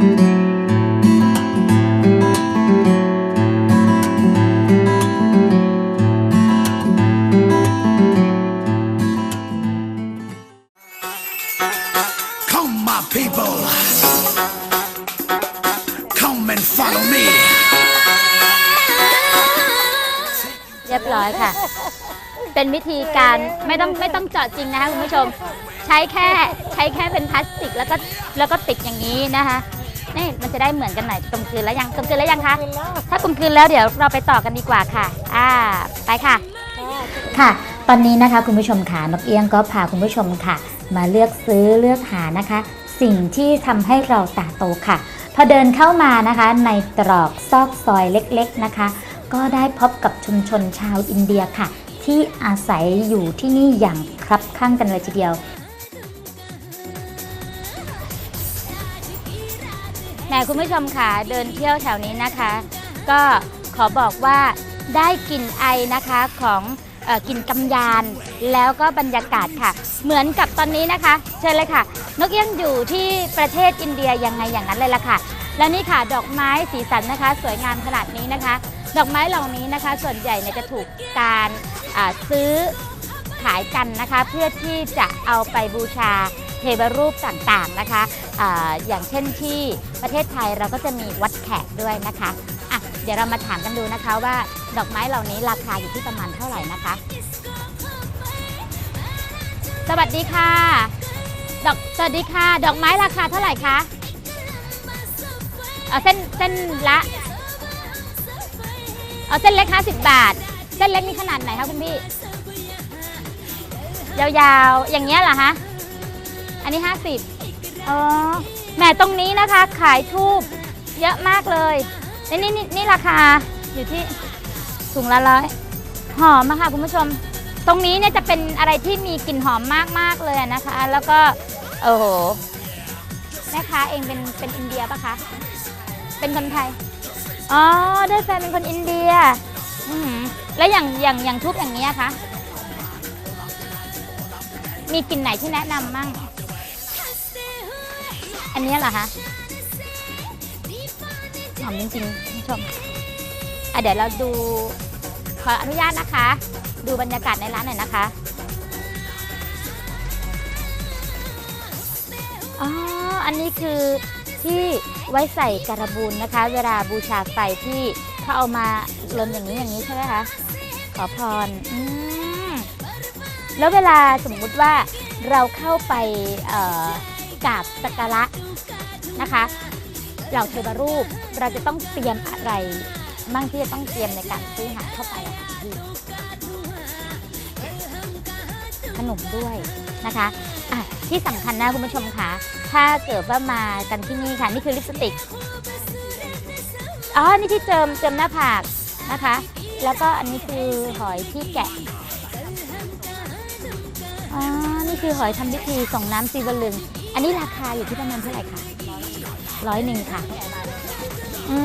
เรียบร้อยค่ะ เป็นวิธีการไม่ต้องไม่ต้องเจาะจริงนะคะคุณผู้ชม ใช้แค่ใช้แค่เป็นพลาสติกแล้วก็แล้วก็ติดอย่างนี้นะคะ นี่มันจะได้เหมือนกันหน่อยกลมกลืนแล้วยังกลมกลืนแล้วยังคะถ้ากลมกลืนแล้วเดี๋ยวเราไปต่อกันดีกว่าค่ะ อ่า ไปค่ะ ค่ะ ตอนนี้นะคะคุณผู้ชมค่ะนกเอี้ยงก็พาคุณผู้ชมค่ะ มาเลือกซื้อเลือกหานะคะ สิ่งที่ทำให้เราตาโตค่ะ พอเดินเข้ามานะคะ ในตรอกซอกซอยเล็กๆนะคะ ก็ได้พบกับชุมชนชาวอินเดียค่ะ ที่อาศัยอยู่ที่นี่อย่างครับข้างกันเลยทีเดียว แหมคุณผู้ชมค่ะเดินเที่ยวแถวนี้นะคะ ก็ขอบอกว่าได้กลิ่นไอนะคะของออกลิ่นกำยานแล้วก็บรรยากาศค่ะ เหมือนกับตอนนี้นะคะ เชิญเลยค่ะ นกเอี้ยงอยู่ที่ประเทศอินเดียยังไงอย่างนั้นเลยล่ะค่ะ แล้วนี่ค่ะดอกไม้สีสันนะคะ สวยงามขนาดนี้นะคะ ดอกไม้เหล่านี้นะคะ ส่วนใหญ่เนี่ยจะถูกการซื้อขายกันนะคะ เพื่อที่จะเอาไปบูชา เทวรูปต่างๆนะคะออย่างเช่นที่ประเทศไทยเราก็จะมีวัดแขกด้วยนะคะอะเดี๋ยวเรามาถามกันดูนะคะว่าดอกไม้เหล่านี้ราคาอยู่ที่ประมาณเท่าไหร่นะคะ สวัสดีค่ะ ดอกสวัสดีค่ะ ดอกไม้ราคาเท่าไหร่คะเอาเส้นเส้นละ เอาเส้นเล็ก 50 บาท เส้นเล็กนี่ขนาดไหนคะคุณพี่ ยาวๆ อย่างเงี้ยเหรอคะ นนี้ 50อ๋อแหมตรงนี้นะคะขายทูบเยอะมากเลยนี่นี่นี่นี่ราคาอยู่ที่ถุงละร้อยหอมอะค่ะคุณผู้ชม ตรงนี้เนี่ยจะเป็นอะไรที่มีกลิ่นหอมมากๆเลยนะคะ แล้วก็โอ้โหแม่ค้าเองเป็นเป็นอินเดียปะคะ เป็นคนไทย อ๋อได้แฟนเป็นคนอินเดียอือแล้วอย่างอย่างอย่างทุบอย่างนี้คะ มีกลิ่นไหนที่แนะนำมั่ง อันนี้เหรอคะหอมจริงๆคุณผู้ชมอะเดี๋ยวเราดูขออนุญาตนะคะ ดูบรรยากาศในร้านหน่อยนะคะอ๋ออันนี้คือที่ไว้ใส่การบูนนะคะ เวลาบูชาไฟที่เขาเอามาลนอย่างนี้อย่างนี้ใช่ไหมคะขอพรอืมแล้วเวลาสมมุติว่าเราเข้าไปกราบสักการะ นะคะเหล่าเทวรูปเราจะต้องเตรียมอะไรมั่งที่จะต้องเตรียมในการซื้อหาเข้าไปค่ะพี่ขนมด้วยนะคะะที่สำคัญนะคุณผู้ชมคะถ้าเกิดว่ามากันที่นี่ค่ะ นี่คือลิปสติกอ๋อนี่ที่เจิมเจิมหน้าผากนะคะ แล้วก็อันนี้คือหอยที่แกะอ๋อนี่คือหอยทำพิธีส่งน้ำซีวลึง อันนี้ราคาอยู่ที่ประมาณเท่าไหร่คะ ร้อยหนึ่งค่ะอื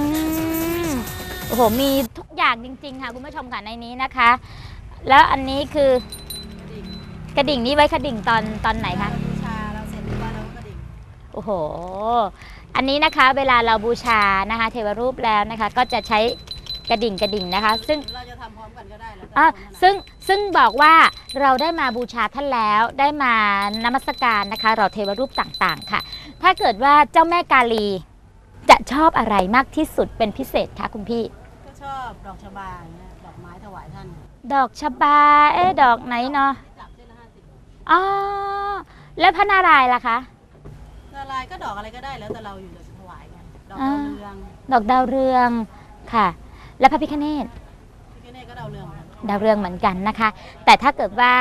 มโอ้โหมีทุกอย่างจริง ๆ ค่ะ คุณผู้ชมค่ะในนี้นะคะ แล้วอันนี้คือกระดิ่งนี้ไว้กระดิ่งตอนตอนไหนคะบูชาเราเสร็จเรียบร้อยแล้วก็ดิ่งโอ้โห อันนี้นะคะเวลาเราบูชานะคะ เทวรูปแล้วนะคะ ก็จะใช้กระดิ่งกระดิ่งนะคะ ซึ่งหรือเราจะทำพร้อมกันก็ได้แล้วแต่อะคนถนัด ซึ่งซึ่งบอกว่าเราได้มาบูชาท่านแล้วได้มานมัสการนะคะ เราเทวรูปต่างๆ ค่ะ ถ้าเกิดว่าเจ้าแม่กาลี จะชอบอะไรมากที่สุดเป็นพิเศษคะคุณพี่ ก็ชอบดอกชบาอย่างเงี้ยดอกไม้ถวายท่านดอกชบา เอ๊ะดอกไหนเนาะจับเส้นละห้าสิบอ๋อแล้วพระนารายณ์ล่ะคะ ละลายก็ดอกอะไรก็ได้แล้วแต่เราอยู่จะถวายกันดอกอ่าดาวเรืองดอกดาวเรืองค่ะ และพระพิฆเนศ พี่เน่ก็ดาวเรืองเหมือนกันดาวเรืองเหมือนกันนะคะ แต่ถ้าเกิดว่า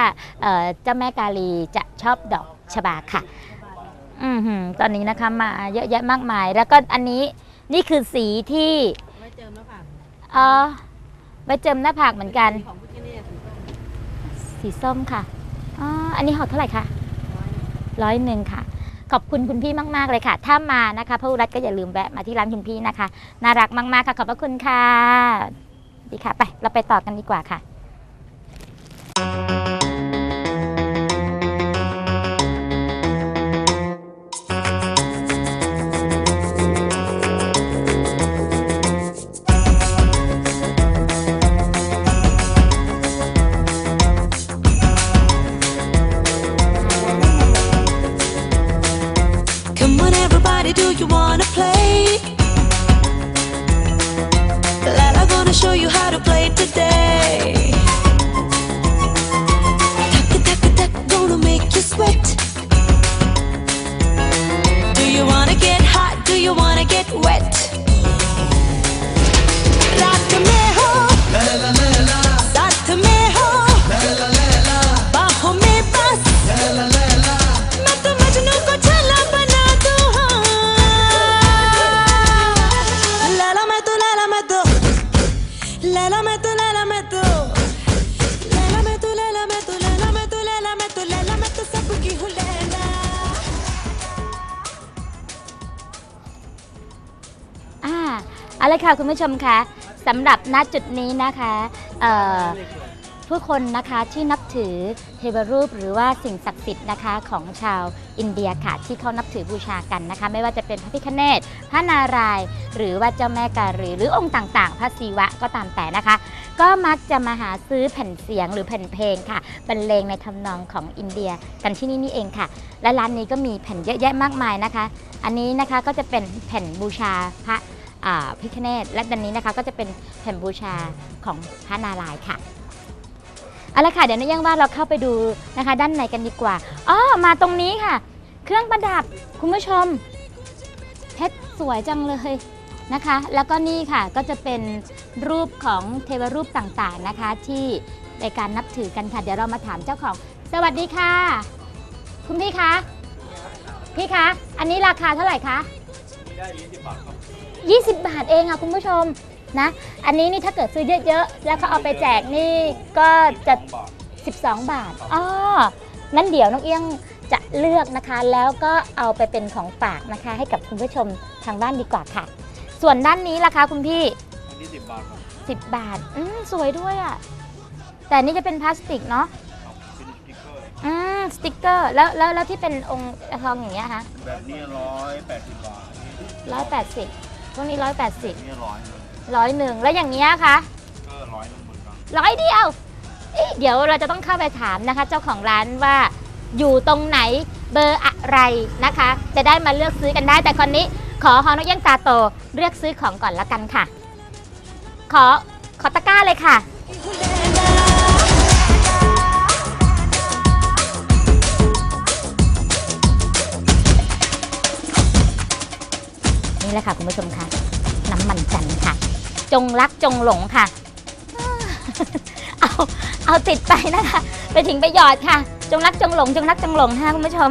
เอ่อเจ้าแม่กาลีจะชอบดอกชบาค่ะชบา อือหือตอนนี้นะคะมาเยอะแยะมากมาย แล้วก็อันนี้นี่คือสีที่ไว้เจิมหน้าผากอ๋อไว้เจิมหน้าผากเหมือนกันสีของพี่เน่สีส้มสีส้มค่ะอ๋ออันนี้ห่อเท่าไหร่คะร้อยหนึ่งร้อยหนึ่งค่ะ ขอบคุณคุณพี่มาก ๆ เลยค่ะ ถ้ามานะคะพระอุรัตก็อย่าลืมแวะมาที่ร้านคุณพี่นะคะ น่ารักมาก ๆ ค่ะ ขอบพระคุณค่ะ ดีค่ะ ไป เราไปต่อกันดีกว่าค่ะ party do you wanna play? I'm gonna show you how to play today. ค่ะคุณผู้ชมคะสำหรับณจุดนี้นะคะผู้คนนะคะที่นับถือเทวรูปหรือว่าสิ่งศักดิ์สิทธิ์นะคะของชาวอินเดียค่ะที่เขานับถือบูชากันนะคะ ไม่ว่าจะเป็นพระพิฆเนศพระนารายณ์หรือว่าเจ้าแม่การีหรือองค์ต่างๆ พระศิวะก็ตามแต่นะคะ ก็มักจะมาหาซื้อแผ่นเสียงหรือแผ่นเพลงค่ะบรรเลงในทำนองของอินเดียกันที่นี่นี่เองค่ะ และร้านนี้ก็มีแผ่นเยอะแยะมากมายนะคะ อันนี้นะคะก็จะเป็นแผ่นบูชาพระ พิคเนตและดันนี้นะคะก็จะเป็นแผ่นบูชาของพระนารายณ์ค่ะเอาละค่ะเดี๋ยวนะยังว่าเราเข้าไปดูนะคะ ด้านในกันดีกว่าอ๋อมาตรงนี้ค่ะ เครื่องประดับคุณผู้ชมเพชรสวยจังเลยนะคะ แล้วก็นี่ค่ะก็จะเป็นรูปของเทวรูปต่างๆนะคะ ที่ในการนับถือกันค่ะ เดี๋ยวเรามาถามเจ้าของ สวัสดีค่ะ คุณพี่คะพี่คะอันนี้ราคาเท่าไหร่คะไม่ได้ยี่สิบบาท 20 บาทเองอะคุณผู้ชมนะ อันนี้นี่ถ้าเกิดซื้อเยอะๆ แล้วเขาเอาไปแจกนี่ก็จะ 12 บาทอ๋อนั้นเดี๋ยวน้องเอี้ยงจะเลือกนะคะ แล้วก็เอาไปเป็นของฝากนะคะ ให้กับคุณผู้ชมทางบ้านดีกว่าค่ะ ส่วนด้านนี้ล่ะคะคุณพี่อันนี้สิบบาทครับ10บาท อืมสวยด้วยอะแต่นี่จะเป็นพลาสติกเนาะ เป็นสติ๊กเกอร์อืมสติกเกอร์ แล้วแล้วแล้วที่เป็นองค์ทองอย่างเงี้ยคะแบบนี้ร้อยแปดสิบบาทร้อยแปดสิบ พวกนี้ร้อยแปดสิบนี่ร้อยหนึ่งร้อยหนึ่งแล้วอย่างเงี้ยคะก็ร้อยหนึ่งเหมือนกันร้อยเดียวเอ๊ะเดี๋ยวเราจะต้องเข้าไปถามนะคะ เจ้าของร้านว่าอยู่ตรงไหนเบอร์อะไรนะคะ จะได้มาเลือกซื้อกันได้ แต่คนนี้ขอฮอนกเย่างตาโตเลือกซื้อของก่อนละกันค่ะ ขอขอตะกร้าเลยค่ะ แหละค่ะคุณผู้ชมค่ะน้ำมันจันทร์ค่ะ จงรักจงหลงค่ะเอาเอาติดไปนะคะ ไปถึงไปหยอดค่ะ จงรักจงหลง จงรักจงหลงนะคะคุณผู้ชม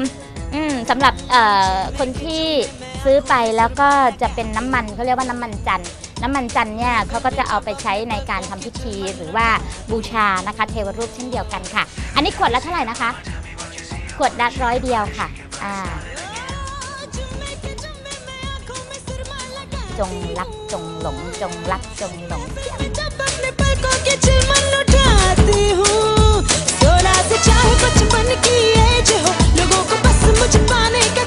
อืมสำหรับเอ่อคนที่ซื้อไปแล้วก็จะเป็นน้ำมันเขาเรียกว่าน้ำมันจันทร์น้ำมันจันเนี่ยเขาก็จะเอาไปใช้ในการทำพิธีหรือว่าบูชานะคะ เทวรูปเช่นเดียวกันค่ะ อันนี้ขวดละเท่าไหร่นะคะ ขวดละร้อยเดียวค่ะ อ่า จงรักจงหลง จงรักจงหลง जब अपने पलकों के चिलमन उठाती हूँ सोलह से चाहे बचपन की एज हो लोगों को बस मुझ पाने का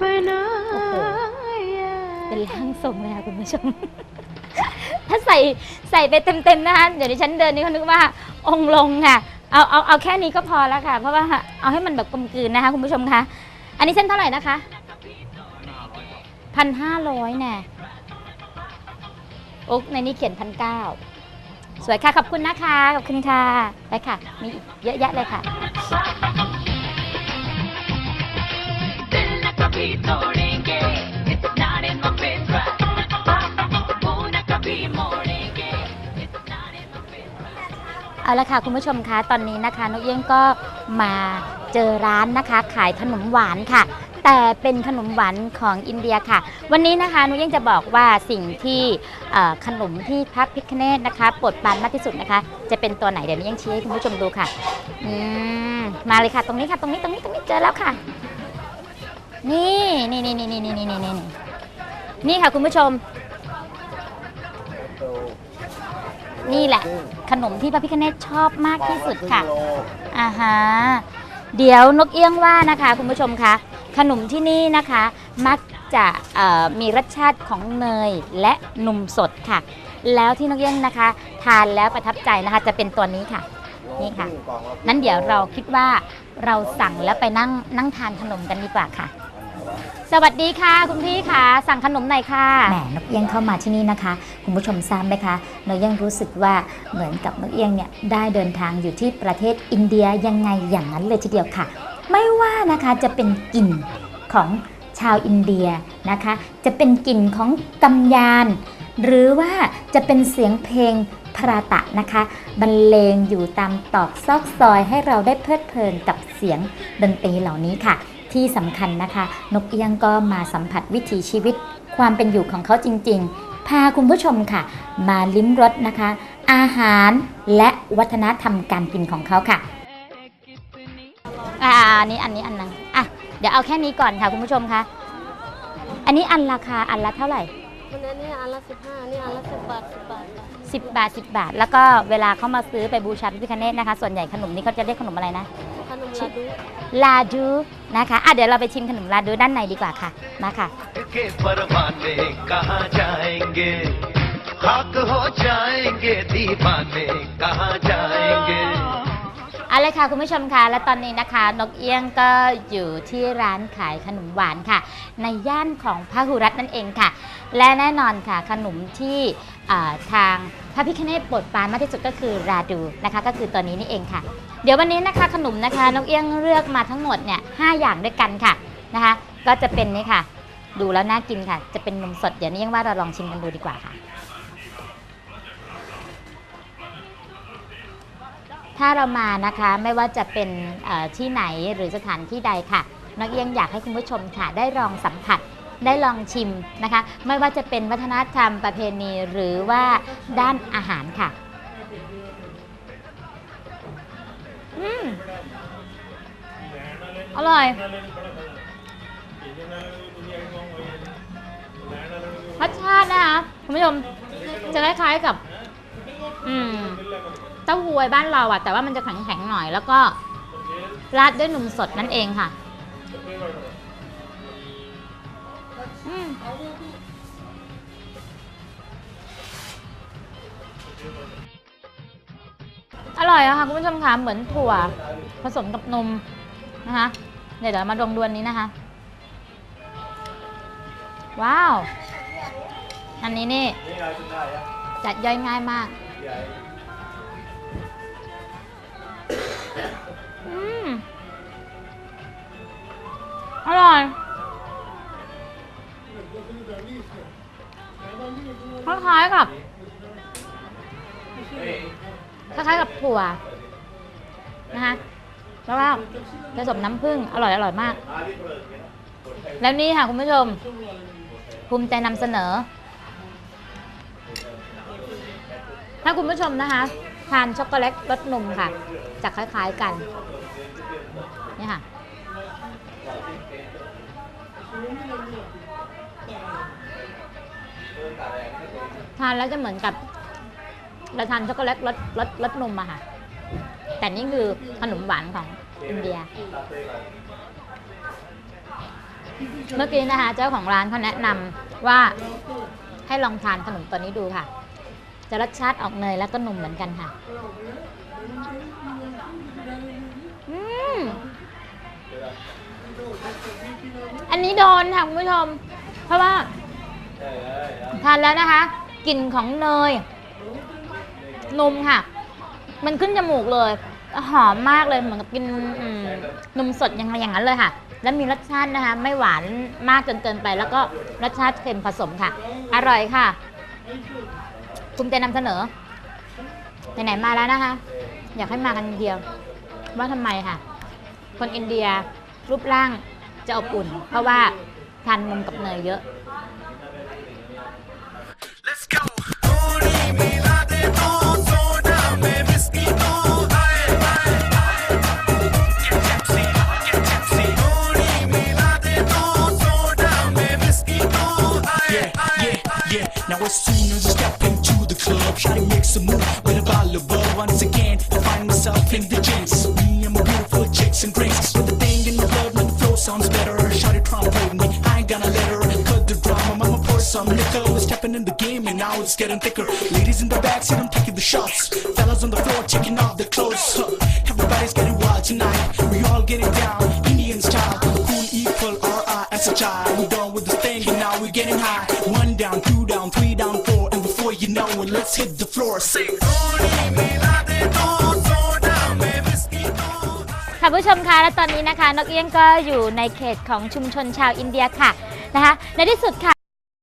ปนะเป็นร่างทรงเลยค่ะคุณผู้ชม ถ้าใส่ใส่ไปเต็มๆนะคะเดี๋ยวดิฉันเดินนี่เขานึกว่าองค์ลงค่ะ เอาเอาเอาแค่นี้ก็พอแล้วค่ะ เพราะว่าเอาให้มันแบบกลมกลืนนะคะคุณผู้ชมคะอันนี้เส้นเท่าไหร่นะคะพันห้าร้อยน่ะโอ๊กในนี้เขียนพันเก้าสวยค่ะ ขอบคุณนะคะ ขอบคุณค่ะ ไปค่ะ มีเยอะแยะเลยค่ะ कभी तोड़ेंगे इस नारे पे ट्रैक वो न कभी मोड़ेंगे इस नारे पे เอาละค่ะคุณผู้ชมคะตอนนี้นะคะนกเอี้ยงก็มาเจอร้านนะคะ ขายขนมหวานค่ะ แต่เป็นขนมหวานของอินเดียค่ะ วันนี้นะคะนกเอี้ยงจะบอกว่าสิ่งที่เอ่อขนมที่พระพิคเนตนะคะโปรดปรานมากที่สุดนะคะ จะเป็นตัวไหนเดี๋ยวนกเอี้ยงชี้ให้คุณผู้ชมดูค่ะอืมมาเลยค่ะ ตรงนี้ค่ะตรงนี้ตรงนี้ตรงนี้เจอแล้วค่ะ นี่นี่นี่นี่นี่นี่นี่นี่นี่นี่ค่ะคุณผู้ชม นี่แหละ ขนมที่พระพิคเนตชอบมากที่สุดค่ะอ่าฮะเดี๋ยวนกเอี้ยงว่านะคะคุณผู้ชมคะขนมที่นี่นะคะ มักจะมีรสชาติของเนยและนมสดค่ะ แล้วที่นกเอี้ยงนะคะ ทานแล้วประทับใจนะคะ จะเป็นตัวนี้ค่ะนี่ค่ะ นั้นเดี๋ยวเราคิดว่าเราสั่งแล้วไปนั่งนั่งทานขนมกันดีกว่าค่ะ สวัสดีค่ะ คุณพี่ค่ะ สั่งขนมหน่อยค่ะ แหมนกเอี้ยงเข้ามาที่นี่นะคะ คุณผู้ชมทราบไหมคะนกเอี้ยงรู้สึกว่าเหมือนกับนกเอี้ยงเนี่ยได้เดินทางอยู่ที่ประเทศอินเดียยังไงอย่างนั้นเลยทีเดียวค่ะ ไม่ว่านะคะจะเป็นกลิ่นของชาวอินเดียนะคะ จะเป็นกลิ่นของกำยาน หรือว่าจะเป็นเสียงเพลงพราตะนะคะ บรรเลงอยู่ตามตอกซอกซอยให้เราได้เพลิดเพลินกับเสียงดนตรีเหล่านี้ค่ะ ที่สำคัญนะคะ นกเอี้ยงก็มาสัมผัสวิถีชีวิต ความเป็นอยู่ของเขาจริง ๆ พาคุณผู้ชมค่ะ มาลิ้มรสนะคะ อาหารและวัฒนธรรมการกินของเขาค่ะอ่าอันนี้อันนี้อันนึงอะเดี๋ยวเอาแค่นี้ก่อนค่ะคุณผู้ชมคะอันนี้อันราคาอันละเท่าไหร่วันนี้นี่อันละสิบห้านี่อันละสิบบาทสิบบาทค่ะ10บาท10บาท แล้วก็เวลาเขามาซื้อไปบูชาพระพิฆเนศนะคะ ส่วนใหญ่ขนมนี้เขาจะเรียกขนมอะไรนะข นมลาดูลาดูนะคะอะเดี๋ยวเราไปชิมขนมลาดูด้านในดีกว่าค่ะ มาค่ะ เอาเลยค่ะคุณผู้ชมค่ะ และตอนนี้นะคะ นกเอี้ยงก็อยู่ที่ร้านขายขนมหวานค่ะ ในย่านของพระหุรัตน์นั่นเองค่ะ และแน่นอนค่ะขนมที่ทาง พระพิคเนตโปรดปรานมากที่สุดก็คือราดูนะคะ ก็คือตัวนี้นี่เองค่ะ เดี๋ยววันนี้นะคะขนมนะคะนกเอี้ยงเลือกมาทั้งหมดเนี่ยหอย่างด้วยกันค่ะนะคะ ก็จะเป็นนี่ค่ะ ดูแล้วน่ากินค่ะ จะเป็นนมสดเดี๋ยวนี้ยังว่าเราลองชิมกันดูดีกว่าค่ะ ถ้าเรามานะคะไม่ว่าจะเป็นที่ไหนหรือสถานที่ใดค่ะนกเอี้ยงอยากให้คุณผู้ชมค่ะได้ลองสัมผัส ได้ลองชิมนะคะ ไม่ว่าจะเป็นวัฒนธรรมประเพณีหรือว่าด้านอาหารค่ะ อืมอร่อย รสชาตินะคะคุณผู้ชมจะคล้ายๆกับ อืมเต้าหู้บ้านเราอะแต่ว่ามันจะแข็งๆหน่อย แล้วก็ราดด้วยนมสดนั่นเองค่ะ อืมอร่อยอะค่ะคุณผู้ชมคะเหมือนถั่วผสมกับนมนะคะเดี๋ยวเรามาดองดวนนี้นะคะ ว้าว อันนี้นี่จัดย่อยง่ายมาก ล้ายๆกับถั่วนะคะแล้วก็ผสมน้ำผึ้งอร่อยอร่อยมาก แล้วนี่ค่ะคุณผู้ชม ภูมิใจนำเสนอ ถ้าคุณผู้ชมนะคะทานช็อกโกแลตรสนมค่ะจะคล้าย ๆกันนี่ค่ะทานแล้วจะเหมือนกับ เราทานช็อกโกแลตรสรสรสนมอะค่ะ แต่นี่คือขนมหวานของอินเดีย เมื่อกี้นะคะ เจ้าของร้านเขาแนะนำว่าให้ลองทานขนมตัวนี้ดูค่ะ จะรสชาติออกเนยแล้วก็นมเหมือนกันค่ะ อืม อันนี้โดนค่ะคุณผู้ชม เพราะว่า ทานแล้วนะคะกลิ่นของเนย นมค่ะ มันขึ้นจมูกเลย หอมมากเลยเหมือนกับกินอืมนมสดอย่างไรอย่างนั้นเลยค่ะ แล้วมีรสชาตินะคะ ไม่หวานมากจนเกินไป แล้วก็รสชาติเค็มผสมค่ะ อร่อยค่ะภูมิใจนำเสนอไหนๆมาแล้วนะคะ อยากให้มากันเดียว ว่าทำไมค่ะ คนอินเดียรูปร่างจะอบอุ่น เพราะว่าทานนมกับเนยเยอะ as soon as I step into the club, try to make some move with a volleyball. Once again, I find myself in the jeans. Me and my beautiful chicks and drinks. With the thing in the when the flow sounds better. Shawty with me, I ain't gonna let her cut the drama. Mama pour some liquor. We're stepping in the game and now it's getting thicker. Ladies in the back, see them taking the shots. Fellas on the floor, taking off their clothes. Everybody's getting wild tonight. We all getting down, Indian style. Cool, equal, R.I. and such I. We done with this thing and now we're getting high. One know and let's hit the floor. sing ค่ะผู้ชมคะและตอนนี้นะคะนกเอี้ยงก็อยู่ในเขตของชุมชนชาวอินเดียค่ะนะคะในที่สุดค่ะ